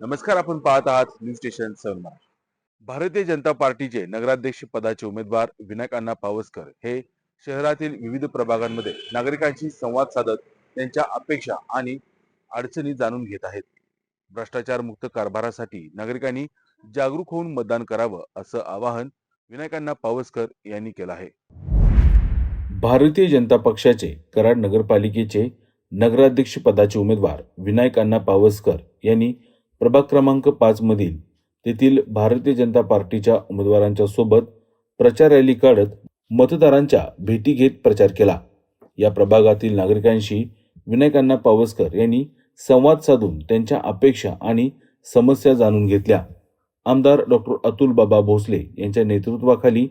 नमस्कार आपण पाहत आहात न्यूज स्टेशन सन्मान भारतीय जनता पार्टीचे नगराध्यक्ष पदाचे उमेदवार विनायक अण्णा पावसकर हे शहरातील विविध प्रभागांमध्ये नागरिकांशी संवाद साधत त्यांच्या अपेक्षा आणि अडचणी जाणून घेत आहेत. भ्रष्टाचार मुक्त कारभारासाठी नागरिकांनी जागरूक होऊन मतदान करावं असं आवाहन विनायकांना पावसकर यांनी केलं आहे. भारतीय जनता पक्षाचे कराड नगरपालिकेचे नगराध्यक्षपदाचे उमेदवार विनायक अण्णा पावसकर यांनी प्रभाग क्रमांक पाच मधील तेथील भारतीय जनता पार्टीच्या उमेदवारांच्या सोबत प्रचार रॅली काढत मतदारांच्या भेटी घेत प्रचार केला. या प्रभागातील नागरिकांशी विनायक अण्णा पावसकर यांनी संवाद साधून त्यांच्या अपेक्षा आणि समस्या जाणून घेतल्या. आमदार डॉक्टर अतुल बाबा भोसले यांच्या नेतृत्वाखाली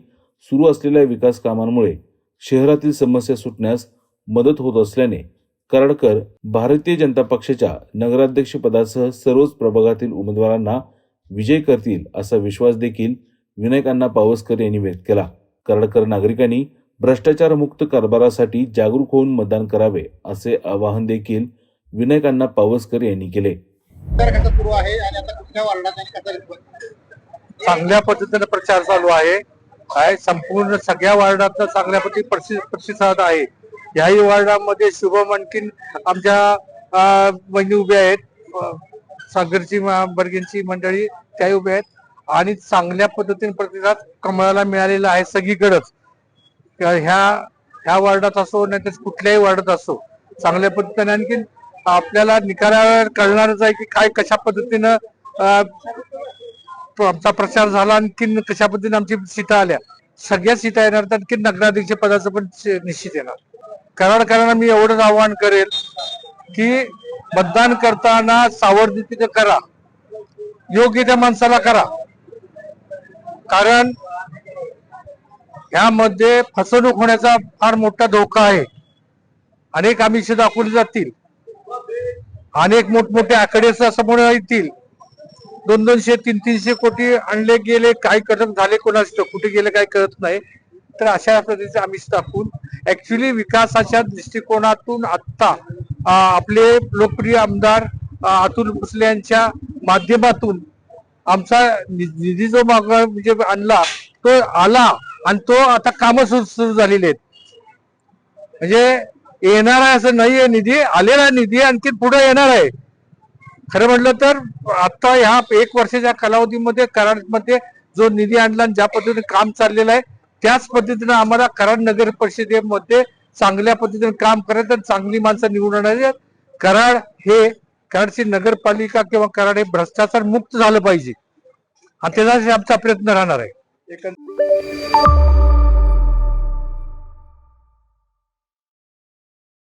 सुरू असलेल्या विकास कामांमुळे शहरातील समस्या सुटण्यास मदत होत असल्याने कराडकर भारतीय जनता पक्षाच्या नगराध्यक्षपदासह सर्वच प्रभागातील उमेदवारांना विजय करतील असा विश्वास देखील विनायकांना पावसकर यांनी व्यक्त केला. कराडकर नागरिकांनी भ्रष्टाचार मुक्त कारभारासाठी जागरूक होऊन मतदान करावे असे आवाहन देखील विनायकांना पावसकर यांनी केले. चांगल्या पद्धतीने प्रचार चालू आहे. काय संपूर्ण सगळ्या वार्डात चांगल्या पद्धती प्रतिसाद आहे. याही वार्डामध्ये शुभम आणखीन आमच्या बहिणी वहिनी उभ्या आहेत. सागरची बर्गेंची मंडळी त्याही उभ्या आहेत. आणि चांगल्या पद्धतीने प्रतिसाद कमळाला मिळालेला आहे सगळीकडेच. ह्या ह्या वार्डात असो नाही तर कुठल्याही वार्डात असो चांगल्या पद्धतीने आणखीन आपल्याला निकालावर कळणारच आहे की काय कशा पद्धतीनं तो आमचा प्रचार झाला आणखीन कशा पद्धतीने आमची सीटा आल्या. सगळ्या सीटा येणार तर आणखी नगराध्यक्ष पदाचं पण निश्चित येणार. कराडकरांना मी एवढंच आवाहन करेल की मतदान करताना सावधगिरीने करा. योग्य त्या माणसाला करा. कारण ह्यामध्ये फसवणूक होण्याचा फार मोठा धोका आहे. अनेक आमिष दाखवली जातील. अनेक मोठमोठे आकडे समोर येतील. दोन दोनशे तीन तीनशे कोटी आणले गेले काय करत झाले कोणाच कुठे गेले काय कळत नाही. तर अशा पद्धतीचे आम्ही टाकून ऍक्च्युली विकासाच्या दृष्टिकोनातून आत्ता आपले लोकप्रिय आमदार अतुल भोसले यांच्या माध्यमातून आमचा निधी जो माग म्हणजे आणला तो आला आणि तो आता कामं सुरू सुरू झालेली आहेत. म्हणजे येणार आहे असं नाहीये निधी आलेला निधी आणखी पुढे येणार आहे. खरं म्हटलं तर आता ह्या एक वर्षाच्या कालावधीमध्ये कराडमध्ये जो निधी आणला आणि ज्या पद्धतीने काम चाललेलं आहे त्याच पद्धतीनं आम्हाला कराड नगर परिषदेमध्ये चांगल्या पद्धतीने काम करायचं आणि चांगली माणसं निवडून आणायची आहेत. कराड हे कराडची नगरपालिका किंवा कराड हे भ्रष्टाचार मुक्त झालं पाहिजे आणि त्याचा आमचा प्रयत्न राहणार आहे एकंदर